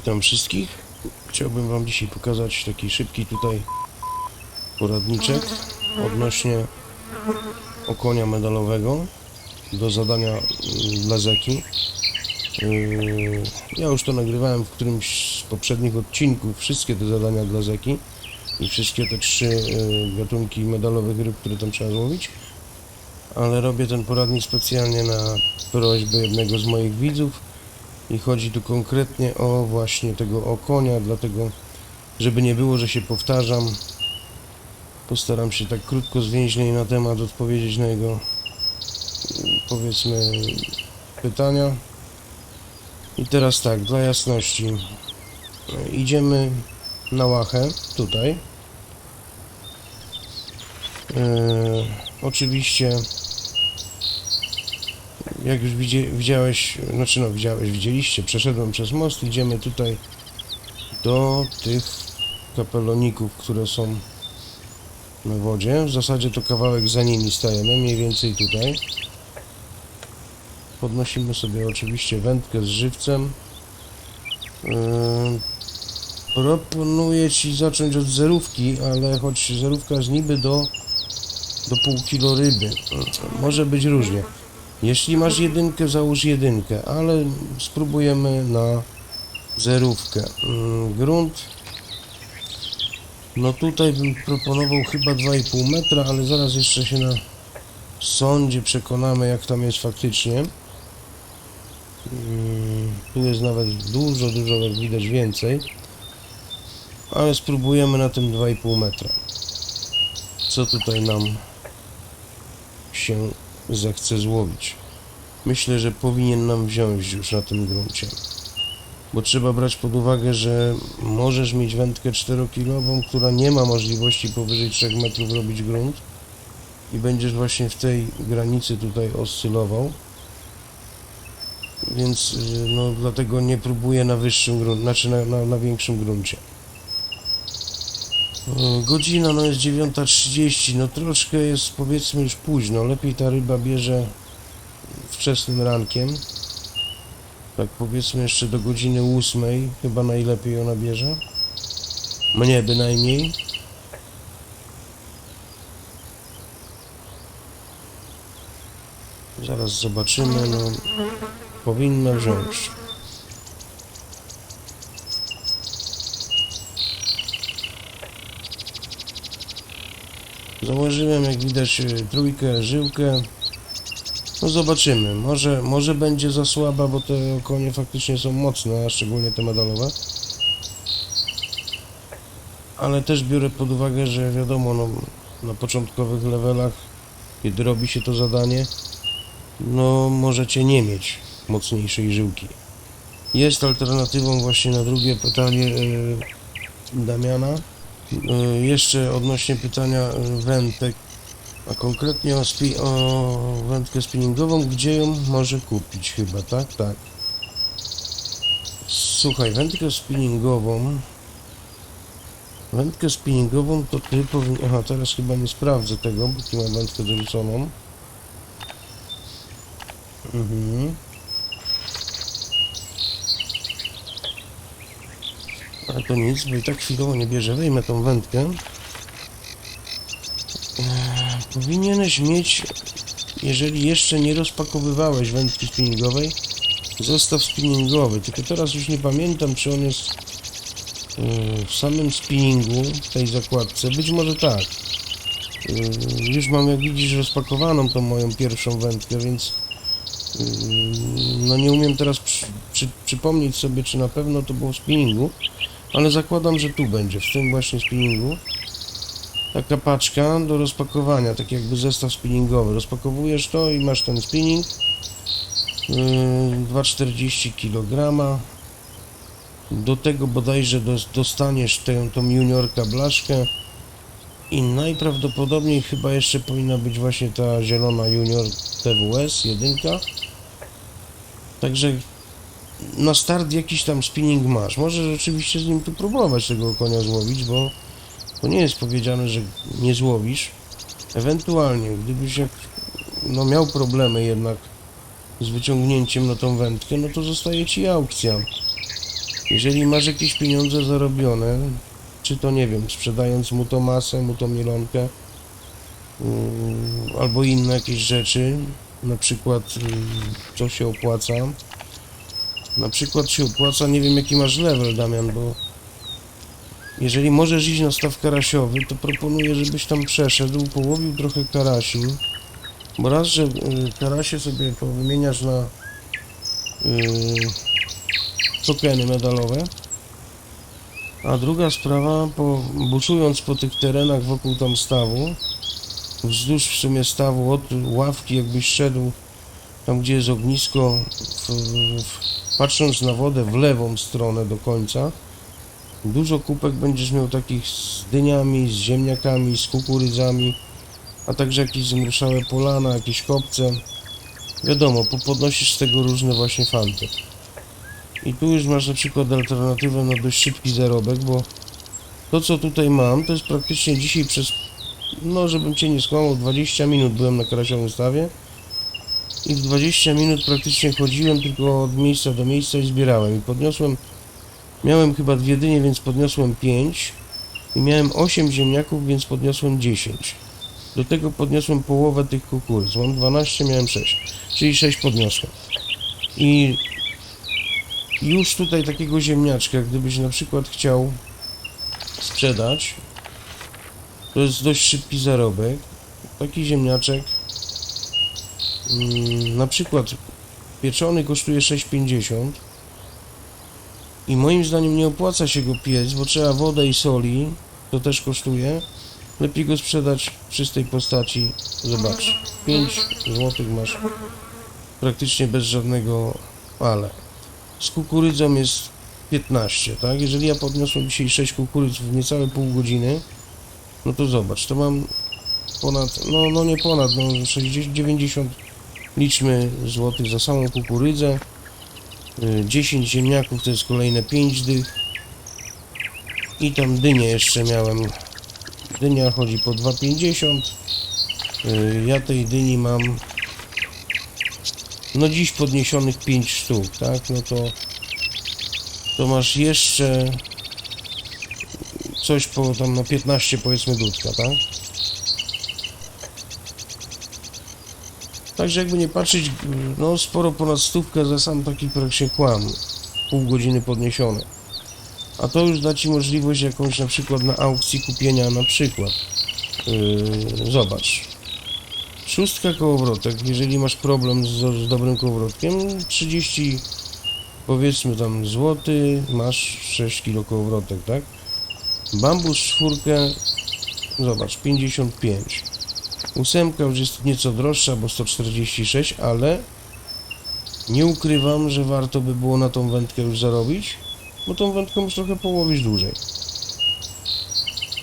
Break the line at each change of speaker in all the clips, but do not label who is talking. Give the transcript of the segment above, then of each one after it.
Witam wszystkich. Chciałbym Wam dzisiaj pokazać taki szybki tutaj poradniczek odnośnie okonia medalowego do zadania mm, dla Zeki. Yy, Ja już to nagrywałem w którymś z poprzednich odcinków, wszystkie te zadania dla Zeki i wszystkie te trzy yy, gatunki medalowych ryb, które tam trzeba złowić. Ale robię ten poradnik specjalnie na prośbę jednego z moich widzów i chodzi tu konkretnie o właśnie tego okonia, dlatego żeby nie było, że się powtarzam, postaram się tak krótko, zwięźlej na temat odpowiedzieć na jego powiedzmy pytania. I teraz tak, dla jasności, idziemy na łachę, tutaj. E, oczywiście jak już widziałeś, znaczy no widziałeś, widzieliście, przeszedłem przez most, idziemy tutaj do tych kapeloników, które są na wodzie. W zasadzie to kawałek za nimi stajemy, mniej więcej tutaj. Podnosimy sobie oczywiście wędkę z żywcem. Yy, proponuję Ci zacząć od zerówki, ale choć zerówka jest niby do, do pół kilo ryby, może być różnie. Jeśli masz jedynkę, załóż jedynkę, ale spróbujemy na zerówkę. Mm, Grunt. No tutaj bym proponował chyba 2,5 metra, ale zaraz jeszcze się na sądzie przekonamy, jak tam jest faktycznie. Mm, Tu jest nawet dużo, dużo, jak widać, więcej. Ale spróbujemy na tym 2,5 metra. Co tutaj nam się zechce złowić. Myślę, że powinien nam wziąć już na tym gruncie. Bo trzeba brać pod uwagę, że możesz mieć wędkę 4-kilową, która nie ma możliwości powyżej 3 metrów robić grunt i będziesz właśnie w tej granicy tutaj oscylował. Więc y, no dlatego nie próbuję na wyższym gruncie, znaczy na, na, na większym gruncie. Y, Godzina no jest 9.30, no troszkę jest powiedzmy już późno. Lepiej ta ryba bierze wczesnym rankiem. Tak powiedzmy jeszcze do godziny 8 chyba najlepiej ona bierze. Mnie bynajmniej. Zaraz zobaczymy, no powinna wziąć. Założyłem, jak widać, y, trójkę, żyłkę. No zobaczymy. Może, może będzie za słaba, bo te konie faktycznie są mocne, a szczególnie te medalowe. Ale też biorę pod uwagę, że wiadomo, no, na początkowych levelach, kiedy robi się to zadanie, no możecie nie mieć mocniejszej żyłki. Jest alternatywą właśnie na drugie pytanie yy, Damiana. Yy, jeszcze odnośnie pytania yy, wędek, a konkretnie o, spi- o wędkę spinningową, gdzie ją może kupić chyba, tak? Tak. Słuchaj, wędkę spinningową. Wędkę spinningową to ty powinien. Aha, teraz chyba nie sprawdzę tego, bo tu mam wędkę dorzuconą. Mhm. To nic, bo i tak chwilowo nie bierze. Wyjmę tą wędkę. Eee, Powinieneś mieć, jeżeli jeszcze nie rozpakowywałeś wędki spinningowej, zestaw spinningowy. Tylko teraz już nie pamiętam, czy on jest yy, w samym spinningu, w tej zakładce. Być może tak. Yy, Już mam, jak widzisz, rozpakowaną tą moją pierwszą wędkę, więc no nie umiem teraz przy, przy, przypomnieć sobie, czy na pewno to było w spinningu, ale zakładam, że tu będzie, w tym właśnie spinningu taka paczka do rozpakowania, tak jakby zestaw spinningowy. Rozpakowujesz to i masz ten spinning. Yy, 2,40 kg. Do tego bodajże dos- dostaniesz tę tą juniorka blaszkę. I najprawdopodobniej chyba jeszcze powinna być właśnie ta zielona junior TWS, jedynka. Także na start jakiś tam spinning masz. Możesz rzeczywiście z nim tu próbować tego konia złowić, bo to nie jest powiedziane, że nie złowisz. Ewentualnie, gdybyś jak no miał problemy jednak z wyciągnięciem na tą wędkę, no to zostaje ci aukcja. Jeżeli masz jakieś pieniądze zarobione, czy to nie wiem, sprzedając mu to masę, mu to mielonkę, mm, albo inne jakieś rzeczy, na przykład mm, co się opłaca. Na przykład się opłaca, nie wiem jaki masz level Damian, bo jeżeli możesz iść na staw karasiowy, to proponuję, żebyś tam przeszedł, połowił trochę karasi, bo raz, że y, karasie sobie powymieniasz na y, tokeny medalowe, a druga sprawa, po, po tych terenach wokół tam stawu, wzdłuż w sumie stawu od ławki jakbyś szedł tam gdzie jest ognisko w, w, patrząc na wodę w lewą stronę do końca dużo kupek będziesz miał takich z dyniami, z ziemniakami, z kukurydzami a także jakieś zmruszałe polana, jakieś kopce. Wiadomo, po- podnosisz z tego różne właśnie fanty. I tu już masz na przykład alternatywę na dość szybki zarobek, bo to co tutaj mam, to jest praktycznie dzisiaj przez no żebym cię nie skłamał, 20 minut byłem na karasiowym stawie i w 20 minut praktycznie chodziłem tylko od miejsca do miejsca i zbierałem. I podniosłem, miałem chyba dwie dynie, więc podniosłem 5 i miałem 8 ziemniaków, więc podniosłem 10 do tego podniosłem połowę tych kukurydz, mam 12, miałem 6 czyli 6 podniosłem. I już tutaj takiego ziemniaczka, gdybyś na przykład chciał sprzedać to jest dość szybki zarobek. Taki ziemniaczek na przykład pieczony kosztuje 6,50 i moim zdaniem nie opłaca się go piec, bo trzeba wodę i soli, to też kosztuje. Lepiej go sprzedać w czystej postaci. Zobacz, 5 zł masz praktycznie bez żadnego ale. Z kukurydzą jest 15, tak? Jeżeli ja podniosłem dzisiaj 6 kukurydz w niecałe pół godziny, no to zobacz, to mam ponad, no, no nie ponad, no 60, 90 liczmy złotych za samą kukurydzę. Y, 10 ziemniaków to jest kolejne 5 dych. I tam dynię jeszcze miałem. Dynia chodzi po 2,50. Y, Ja tej dyni mam no dziś podniesionych 5 sztuk, tak? No to to masz jeszcze coś po tam no 15 powiedzmy dudka, tak? Także jakby nie patrzeć, no sporo ponad stówkę za sam taki praktycznie kłam. Pół godziny podniesione. A to już da Ci możliwość jakąś na przykład na aukcji kupienia na przykład. Yy, zobacz. Szóstka kołowrotek, jeżeli masz problem z, z dobrym kołowrotkiem, 30 powiedzmy tam złoty, masz 6 kilo kołowrotek, tak? Bambus czwórkę, zobacz, 55. Ósemka już jest nieco droższa, bo 146, ale nie ukrywam, że warto by było na tą wędkę już zarobić, bo tą wędkę już trochę połowić dłużej.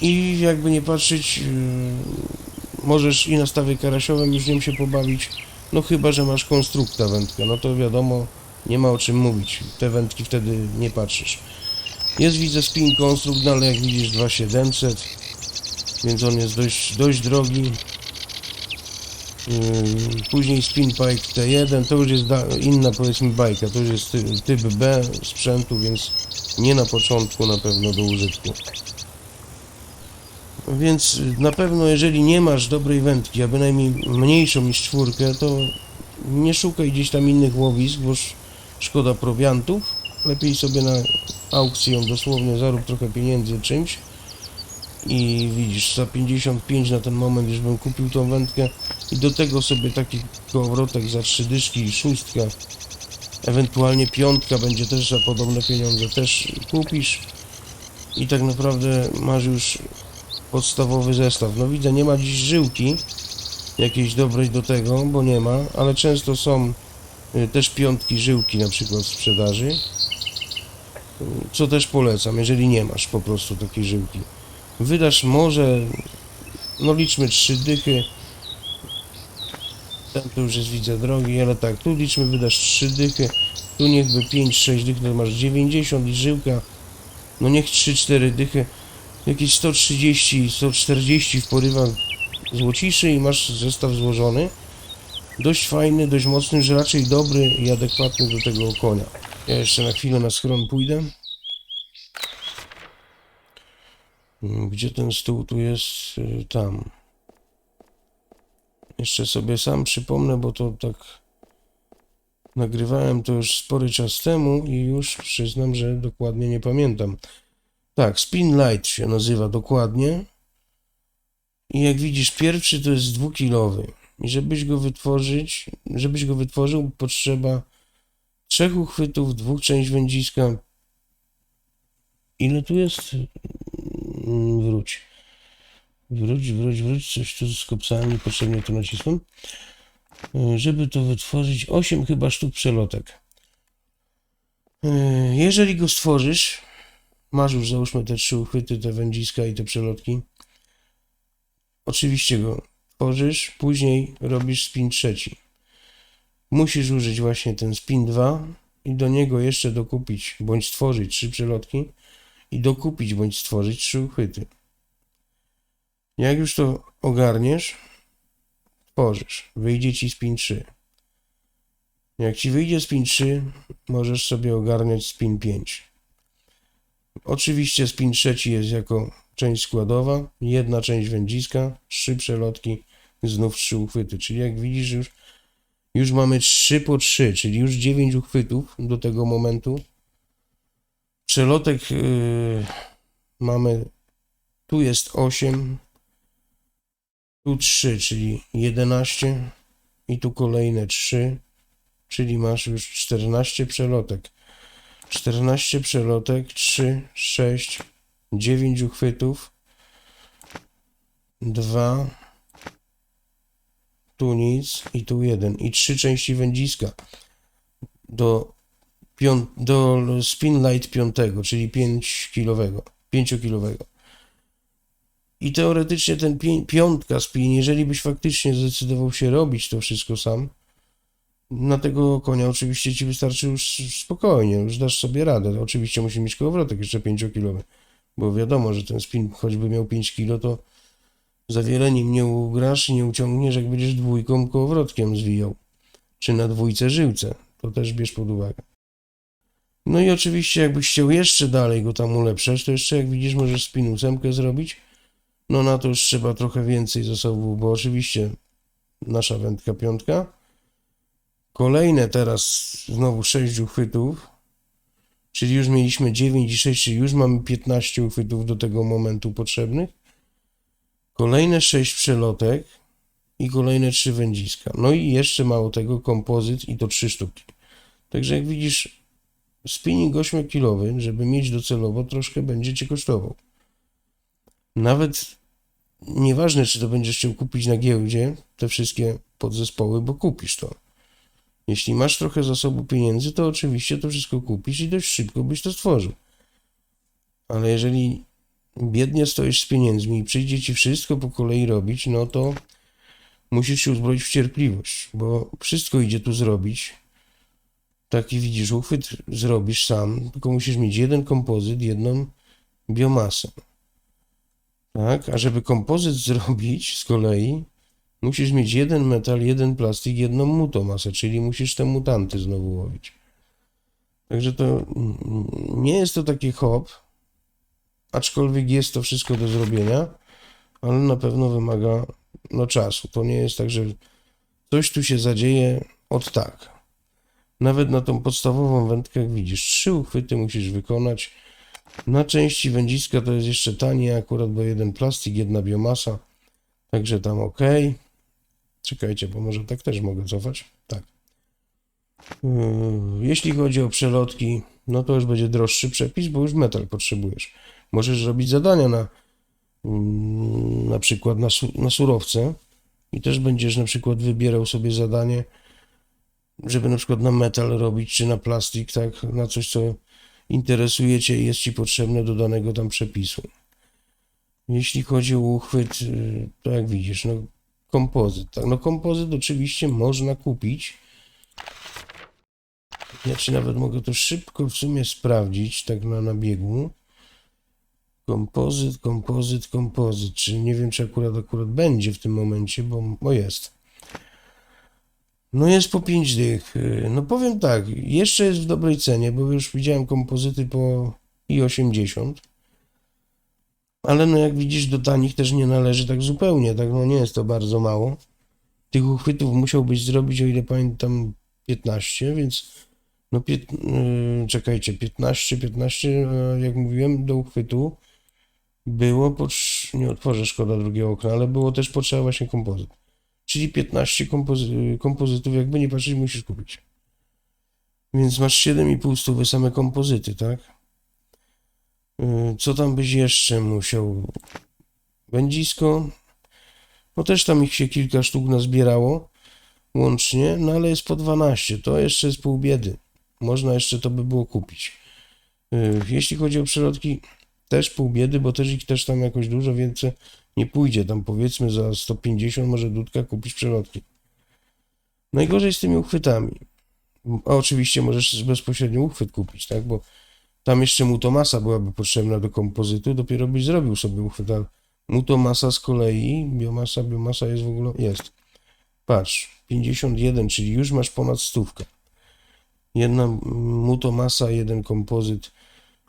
I jakby nie patrzeć, yy, możesz i na stawie karasiowym już nim się pobawić, no chyba, że masz konstrukta wędkę, no to wiadomo, nie ma o czym mówić, te wędki wtedy nie patrzysz. Jest widzę spin konstrukt, no ale jak widzisz 2700, więc on jest dość, dość drogi. Później Spin Pike T1, to już jest inna powiedzmy bajka, to już jest ty- typ B sprzętu, więc nie na początku na pewno do użytku. Więc y, na pewno jeżeli nie masz dobrej wędki, a bynajmniej mniejszą niż czwórkę, to nie szukaj gdzieś tam innych łowisk, bo sz- szkoda prowiantów. Lepiej sobie na aukcji ją dosłownie zarób trochę pieniędzy czymś i widzisz, za 55 na ten moment już bym kupił tą wędkę i do tego sobie taki kołowrotek za trzy dyszki i szóstka, ewentualnie piątka będzie też za podobne pieniądze też kupisz i tak naprawdę masz już podstawowy zestaw. No widzę, nie ma dziś żyłki jakiejś dobrej do tego, bo nie ma, ale często są y, też piątki żyłki na przykład w sprzedaży, co też polecam, jeżeli nie masz po prostu takiej żyłki. Wydasz może, no liczmy trzy dychy, ten to już jest widzę drogi, ale tak, tu liczmy, wydasz trzy dychy, tu niechby 5-6 dych, to masz 90 i żyłka, no niech 3-4 dychy, jakieś 130, 140 w porywach złociszy i masz zestaw złożony. Dość fajny, dość mocny, że raczej dobry i adekwatny do tego konia. Ja jeszcze na chwilę na schron pójdę. Gdzie ten stół? Tu jest y, tam. Jeszcze sobie sam przypomnę, bo to tak nagrywałem to już spory czas temu i już przyznam, że dokładnie nie pamiętam. Tak, Spin Light się nazywa dokładnie. I jak widzisz, pierwszy to jest dwukilowy. I żebyś go wytworzyć, żebyś go wytworzył, potrzeba trzech uchwytów, dwóch część wędziska. Ile tu jest? Mm, Wróć. Wróć, wróć, wróć. Coś tu kopcami niepotrzebnie tu nacisłem. Y, Żeby to wytworzyć 8 chyba sztuk przelotek. Y, Jeżeli go stworzysz, masz już załóżmy te trzy uchwyty, te wędziska i te przelotki. Oczywiście go tworzysz, później robisz spin trzeci. Musisz użyć właśnie ten spin 2 i do niego jeszcze dokupić bądź stworzyć trzy przelotki i dokupić bądź stworzyć trzy uchwyty. Jak już to ogarniesz, tworzysz. Wyjdzie ci spin 3. Jak ci wyjdzie spin 3, możesz sobie ogarniać spin 5. Oczywiście spin trzeci jest jako część składowa, jedna część wędziska, trzy przelotki, znów trzy uchwyty. Czyli jak widzisz już, już mamy 3 po 3, czyli już 9 uchwytów do tego momentu. Przelotek yy, mamy, tu jest 8, tu 3, czyli 11 i tu kolejne 3, czyli masz już 14 przelotek. 14 przelotek, 3, 6, 9 uchwytów, 2, tu nic i tu jeden i trzy części wędziska do, do spin light piątego, czyli 5 kilowego, 5 kilowego. I teoretycznie ten pię- piątka spin, jeżeli byś faktycznie zdecydował się robić to wszystko sam, na tego konia oczywiście ci wystarczy już spokojnie, już dasz sobie radę. Oczywiście musi mieć kołowrotek jeszcze 5-kilowy, bo wiadomo, że ten spin choćby miał 5 kilo, to za wiele nim nie ugrasz i nie uciągniesz, jak będziesz dwójką kołowrotkiem zwijał, czy na dwójce żyłce. To też bierz pod uwagę. No i oczywiście, jakbyś chciał jeszcze dalej go tam ulepszać, to jeszcze jak widzisz, możesz spin ósemkę zrobić. No na to już trzeba trochę więcej zasobów, bo oczywiście nasza wędka piątka. Kolejne teraz znowu 6 uchwytów, czyli już mieliśmy 9 i 6, czyli już mamy 15 uchwytów do tego momentu potrzebnych. Kolejne 6 przelotek i kolejne 3 wędziska. No i jeszcze mało tego kompozyt i to 3 sztuki. Także jak widzisz, spinning 8-kilowy, żeby mieć docelowo, troszkę będzie Cię kosztował. Nawet nieważne, czy to będziesz chciał kupić na giełdzie, te wszystkie podzespoły, bo kupisz to. Jeśli masz trochę zasobu pieniędzy, to oczywiście to wszystko kupisz i dość szybko byś to stworzył. Ale jeżeli biednie stoisz z pieniędzmi i przyjdzie ci wszystko po kolei robić, no to musisz się uzbroić w cierpliwość, bo wszystko idzie tu zrobić. Taki widzisz, uchwyt zrobisz sam, tylko musisz mieć jeden kompozyt, jedną biomasę. Tak, a żeby kompozyt zrobić z kolei, musisz mieć jeden metal, jeden plastik, jedną mutomasę, czyli musisz te mutanty znowu łowić. Także to nie jest to taki hop, aczkolwiek jest to wszystko do zrobienia, ale na pewno wymaga no, czasu. To nie jest tak, że coś tu się zadzieje od tak. Nawet na tą podstawową wędkę, jak widzisz, trzy uchwyty musisz wykonać. Na części wędziska to jest jeszcze tanie, akurat bo jeden plastik, jedna biomasa. Także tam ok. Czekajcie, bo może tak też mogę cofać. Tak. Yy, Jeśli chodzi o przelotki, no to już będzie droższy przepis, bo już metal potrzebujesz. Możesz robić zadania na mm, na przykład na, su- na surowce i też będziesz na przykład wybierał sobie zadanie, żeby na przykład na metal robić, czy na plastik, tak, na coś, co interesuje Cię i jest Ci potrzebne do danego tam przepisu. Jeśli chodzi o uchwyt, y, to jak widzisz, no kompozyt, tak, no kompozyt oczywiście można kupić. Ja Ci nawet mogę to szybko w sumie sprawdzić, tak na, na biegu. Kompozyt, kompozyt, kompozyt. Czy nie wiem, czy akurat akurat będzie w tym momencie, bo, bo jest. No jest po 5 dych. No powiem tak, jeszcze jest w dobrej cenie, bo już widziałem kompozyty po i 80. Ale no jak widzisz, do tanich też nie należy tak zupełnie, tak no nie jest to bardzo mało. Tych uchwytów musiałbyś zrobić, o ile pamiętam, 15, więc no pięt, yy, czekajcie, 15, 15, e, jak mówiłem, do uchwytu było, potrz- nie otworzę szkoda drugiego okna, ale było też potrzeba właśnie kompozyt. Czyli 15 kompozy- kompozytów, jakby nie patrzeć, musisz kupić. Więc masz 7,5 stówy same kompozyty, tak? Yy, Co tam byś jeszcze musiał? Wędzisko. No też tam ich się kilka sztuk nazbierało łącznie, no ale jest po 12. To jeszcze jest pół biedy. Można jeszcze to by było kupić. Yy, Jeśli chodzi o przelotki, też pół biedy, bo też ich też tam jakoś dużo więcej nie pójdzie. Tam powiedzmy za 150 może Dudka kupić przelotki. Najgorzej z tymi uchwytami. A oczywiście możesz bezpośrednio uchwyt kupić, tak? Bo tam jeszcze mutomasa byłaby potrzebna do kompozytu, dopiero byś zrobił sobie uchwyt, ale mutomasa z kolei, biomasa, biomasa jest w ogóle, jest. Patrz, 51, czyli już masz ponad stówkę. Jedna mutomasa, jeden kompozyt,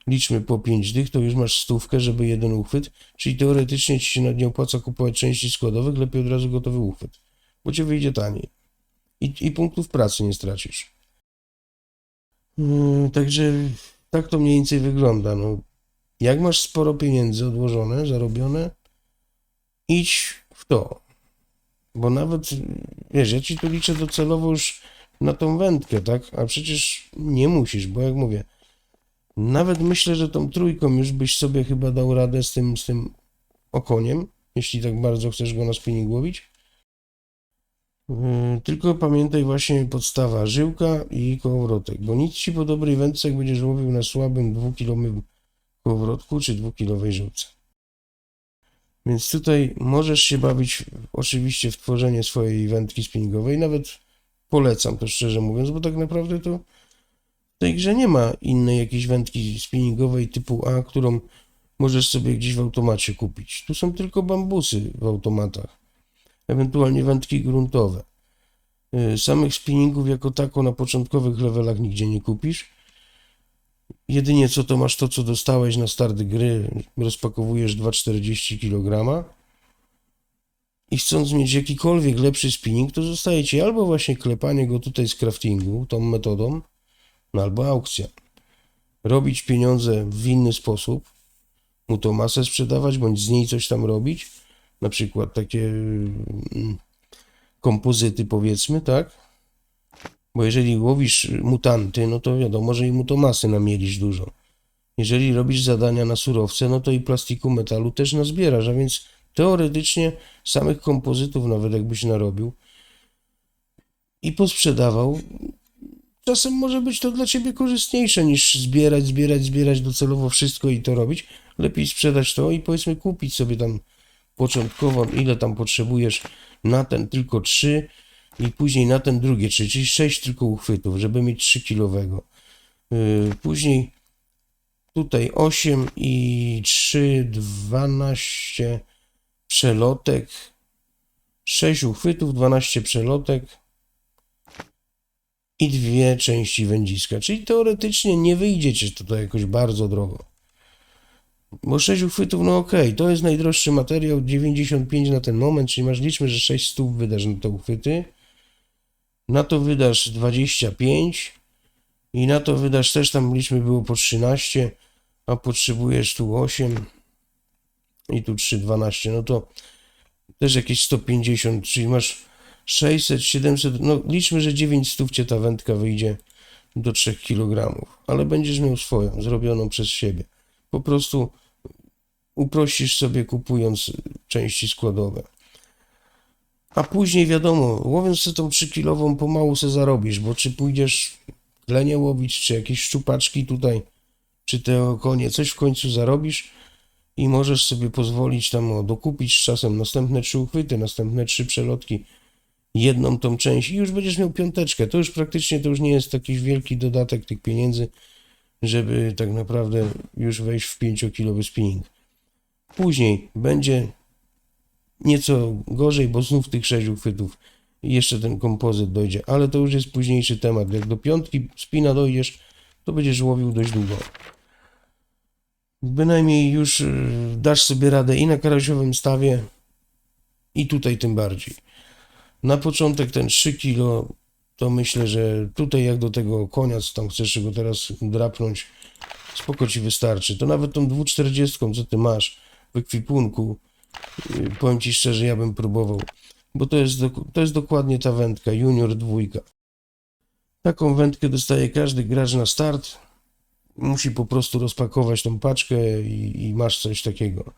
liczmy po 5 dych, to już masz stówkę, żeby jeden uchwyt, czyli teoretycznie ci się nawet nie opłaca kupować części składowych, lepiej od razu gotowy uchwyt, bo cię wyjdzie taniej. I, i punktów pracy nie stracisz. Yy, Także tak to mniej więcej wygląda. No, jak masz sporo pieniędzy odłożone, zarobione, idź w to. Bo nawet, wiesz, ja ci tu liczę docelowo już na tą wędkę, tak? A przecież nie musisz, bo jak mówię, nawet myślę, że tą trójką już byś sobie chyba dał radę z tym, z tym okoniem, jeśli tak bardzo chcesz go na spinning łowić. Yy, Tylko pamiętaj właśnie podstawa, żyłka i kołowrotek, bo nic ci po dobrej wędce, będziesz łowił na słabym dwukilowym kołowrotku czy dwukilowej żyłce. Więc tutaj możesz się bawić oczywiście w tworzenie swojej wędki spinningowej, nawet polecam to szczerze mówiąc, bo tak naprawdę to tej grze nie ma innej jakiejś wędki spinningowej typu A, którą możesz sobie gdzieś w automacie kupić. Tu są tylko bambusy w automatach ewentualnie wędki gruntowe. Y, Samych spinningów jako tako na początkowych levelach nigdzie nie kupisz. Jedynie co to masz to, co dostałeś na start gry, rozpakowujesz 2,40 kg i chcąc mieć jakikolwiek lepszy spinning, to zostaje ci albo właśnie klepanie go tutaj z craftingu, tą metodą, albo aukcja. Robić pieniądze w inny sposób, mu to masę sprzedawać, bądź z niej coś tam robić, na przykład takie mm, kompozyty powiedzmy, tak? Bo jeżeli łowisz mutanty, no to wiadomo, że i mutomasy namielisz dużo. Jeżeli robisz zadania na surowce, no to i plastiku, metalu też nazbierasz, a więc teoretycznie samych kompozytów nawet jakbyś narobił i posprzedawał, czasem może być to dla ciebie korzystniejsze niż zbierać, zbierać, zbierać docelowo wszystko i to robić. Lepiej sprzedać to i powiedzmy kupić sobie tam początkowo, ile tam potrzebujesz na ten tylko 3 i później na ten drugie 3, czyli 6 tylko uchwytów, żeby mieć 3 kilowego. Yy, Później tutaj 8 i 3, 12 przelotek, 6 uchwytów, 12 przelotek i dwie części wędziska, czyli teoretycznie nie wyjdzie ci tutaj jakoś bardzo drogo. Bo 6 uchwytów, no okej, to jest najdroższy materiał, 95 na ten moment, czyli masz liczmy, że 6 stów wydasz na te uchwyty. Na to wydasz 25 i na to wydasz też tam liczmy było po 13, a potrzebujesz tu 8 i tu 3, 12, no to też jakieś 150, czyli masz 600, 700, no liczmy, że 9 stów cię ta wędka wyjdzie do 3 kg, ale będziesz miał swoją, zrobioną przez siebie. Po prostu uprościsz sobie kupując części składowe. A później wiadomo, łowiąc sobie tą 3-kilową pomału se zarobisz, bo czy pójdziesz glenie łowić, czy jakieś szczupaczki tutaj, czy te konie, coś w końcu zarobisz i możesz sobie pozwolić tam dokupić z czasem następne trzy uchwyty, następne trzy przelotki, jedną tą część i już będziesz miał piąteczkę. To już praktycznie to już nie jest jakiś wielki dodatek tych pieniędzy, żeby tak naprawdę już wejść w 5-kilowy spinning. Później będzie nieco gorzej, bo znów tych 6 uchwytów jeszcze ten kompozyt dojdzie, ale to już jest późniejszy temat. Jak do piątki spina dojdziesz, to będziesz łowił dość długo. bynajmniej już y, dasz sobie radę i na karasiowym stawie, i tutaj tym bardziej. Na początek ten 3 kilo, to myślę, że tutaj jak do tego konia, co tam chcesz go teraz drapnąć, spoko ci wystarczy. To nawet tą 240, co ty masz w ekwipunku, y, powiem ci szczerze, ja bym próbował, bo to jest, to jest dokładnie ta wędka, junior dwójka. Taką wędkę dostaje każdy gracz na start. Musi po prostu rozpakować tą paczkę i, i masz coś takiego.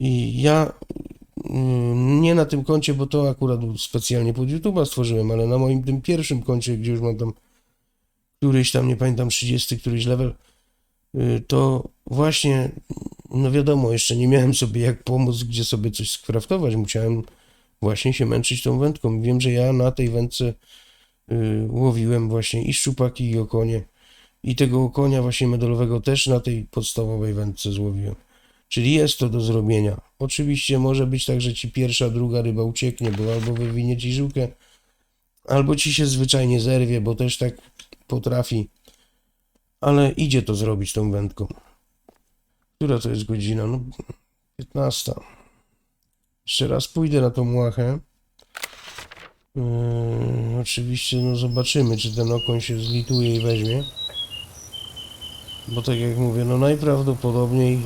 I ja nie na tym koncie, bo to akurat specjalnie pod YouTube'a stworzyłem, ale na moim tym pierwszym koncie, gdzie już mam tam któryś tam, nie pamiętam, 30 któryś level, y, to właśnie, no wiadomo, jeszcze nie miałem sobie jak pomóc, gdzie sobie coś skraftować. Musiałem właśnie się męczyć tą wędką. Wiem, że ja na tej wędce y, łowiłem właśnie i szczupaki, i okonie. I tego okonia właśnie medalowego też na tej podstawowej wędce złowiłem. Czyli jest to do zrobienia. Oczywiście może być tak, że ci pierwsza, druga ryba ucieknie, bo albo wywinie ci żyłkę, albo ci się zwyczajnie zerwie, bo też tak potrafi. Ale idzie to zrobić tą wędką. Która to jest godzina? No, 15. Jeszcze raz pójdę na tą łachę. Yy, oczywiście, no zobaczymy, czy ten okoń się zlituje i weźmie. Bo tak jak mówię, no najprawdopodobniej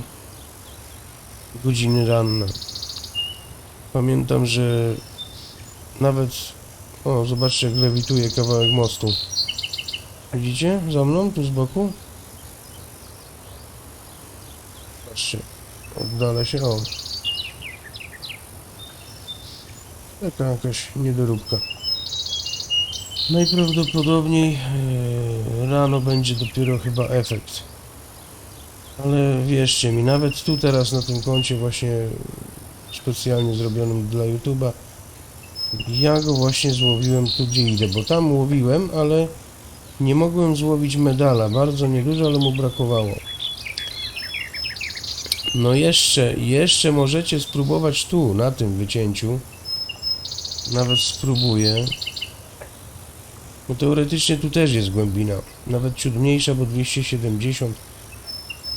godziny ranne. Pamiętam, że nawet... O, zobaczcie, jak lewituje kawałek mostu. Widzicie? Za mną, tu z boku? Patrzcie. Oddala się, o. Taka jakaś niedoróbka. Najprawdopodobniej e, rano będzie dopiero chyba efekt. Ale wierzcie mi, nawet tu teraz na tym koncie właśnie specjalnie zrobionym dla YouTube'a ja go właśnie złowiłem tu gdzie idę, bo tam łowiłem, ale nie mogłem złowić medala, bardzo niedużo, ale mu brakowało. No jeszcze, jeszcze możecie spróbować tu, na tym wycięciu. Nawet spróbuję. No teoretycznie tu też jest głębina. Nawet ciut mniejsza, bo 270.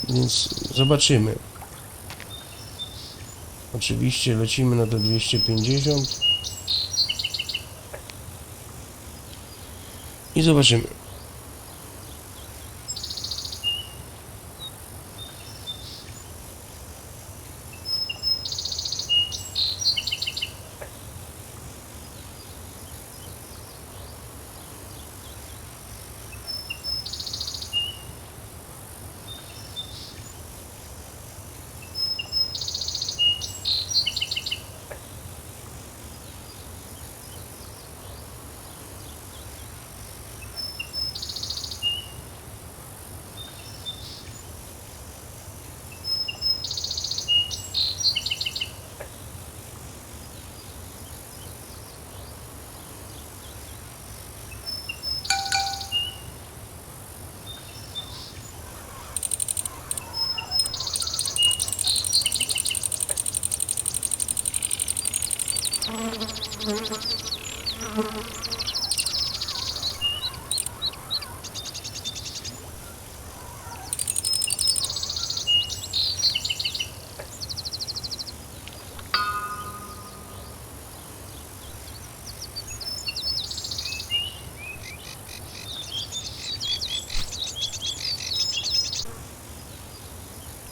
Więc zobaczymy. Oczywiście lecimy na te 250. I zobaczymy.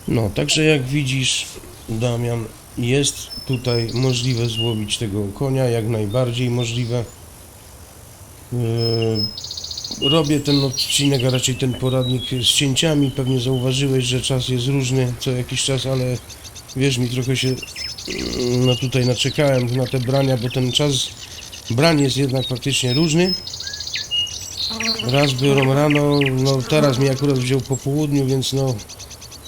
No, także jak widzisz, Damian, jest tutaj możliwe złowić tego konia, jak najbardziej możliwe. Yy, robię ten odcinek, a raczej ten poradnik z cięciami. Pewnie zauważyłeś, że czas jest różny co jakiś czas, ale wierz mi, trochę się yy, no tutaj naczekałem na te brania, bo ten czas brań jest jednak faktycznie różny. Raz biorą rano, no teraz mi akurat wziął po południu, więc no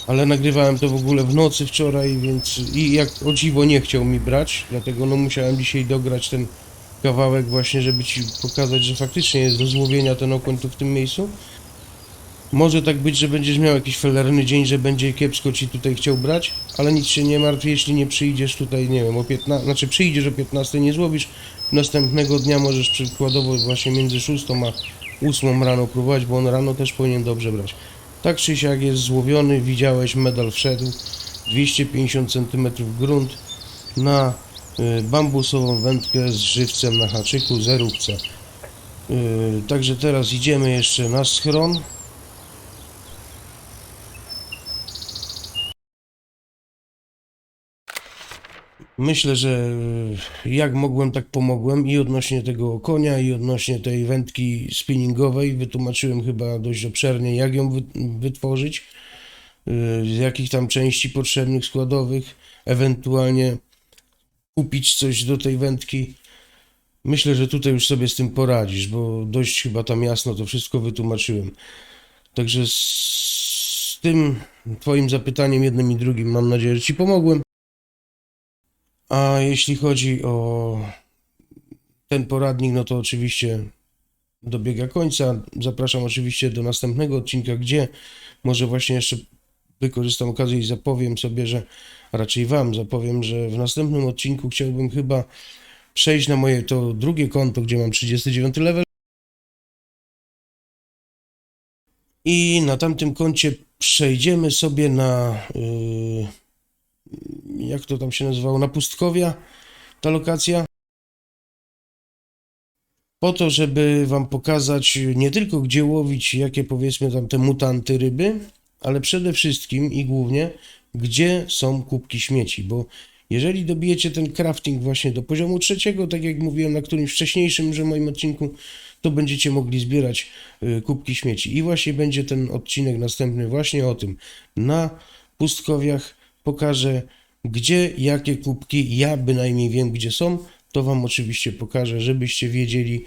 ale nagrywałem to w ogóle w nocy wczoraj, więc i jak o dziwo nie chciał mi brać, dlatego no musiałem dzisiaj dograć ten kawałek właśnie, żeby ci pokazać, że faktycznie jest do złowienia ten okoń tu w tym miejscu. Może tak być, że będziesz miał jakiś felerny dzień, że będzie kiepsko ci tutaj chciał brać, ale nic się nie martw, jeśli nie przyjdziesz tutaj, nie wiem, o 15, znaczy przyjdziesz o 15, nie złowisz, następnego dnia możesz przykładowo właśnie między 6 a 8 rano próbować, bo on rano też powinien dobrze brać. Tak czy siak jest złowiony, widziałeś, medal wszedł, 250 cm grunt na y, bambusową wędkę z żywcem na haczyku, zerówce. Y, Także teraz idziemy jeszcze na schron. Myślę, że y, jak mogłem, tak pomogłem i odnośnie tego konia, i odnośnie tej wędki spinningowej. Wytłumaczyłem chyba dość obszernie, jak ją wy- wytworzyć, y, z jakich tam części potrzebnych, składowych, ewentualnie kupić coś do tej wędki. Myślę, że tutaj już sobie z tym poradzisz, bo dość chyba tam jasno to wszystko wytłumaczyłem. Także z tym Twoim zapytaniem, jednym i drugim, mam nadzieję, że Ci pomogłem. A jeśli chodzi o ten poradnik, no to oczywiście dobiega końca. Zapraszam oczywiście do następnego odcinka, gdzie może właśnie jeszcze wykorzystam okazję i zapowiem sobie, że raczej Wam zapowiem, że w następnym odcinku chciałbym chyba przejść na moje to drugie konto, gdzie mam 39 level. I na tamtym koncie przejdziemy sobie na. Yy, jak to tam się nazywało? Na pustkowia ta lokacja. Po to, żeby Wam pokazać nie tylko gdzie łowić, jakie powiedzmy tam te mutanty ryby, ale przede wszystkim i głównie, gdzie są kubki śmieci, bo jeżeli dobijecie ten crafting właśnie do poziomu trzeciego, tak jak mówiłem na którymś wcześniejszym że moim odcinku, to będziecie mogli zbierać y, kubki śmieci. I właśnie będzie ten odcinek następny właśnie o tym. Na pustkowiach pokażę, gdzie, jakie kubki, ja bynajmniej wiem, gdzie są, to Wam oczywiście pokażę, żebyście wiedzieli,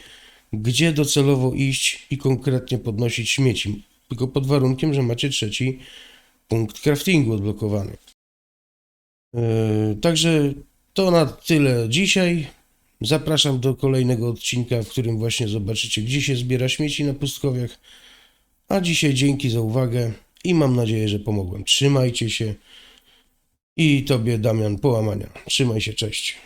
gdzie docelowo iść i konkretnie podnosić śmieci. Tylko pod warunkiem, że macie trzeci punkt craftingu odblokowany. Yy, Także to na tyle dzisiaj. Zapraszam do kolejnego odcinka, w którym właśnie zobaczycie, gdzie się zbiera śmieci na pustkowiach. A dzisiaj dzięki za uwagę i mam nadzieję, że pomogłem. Trzymajcie się i Tobie, Damian, połamania. Trzymaj się, cześć.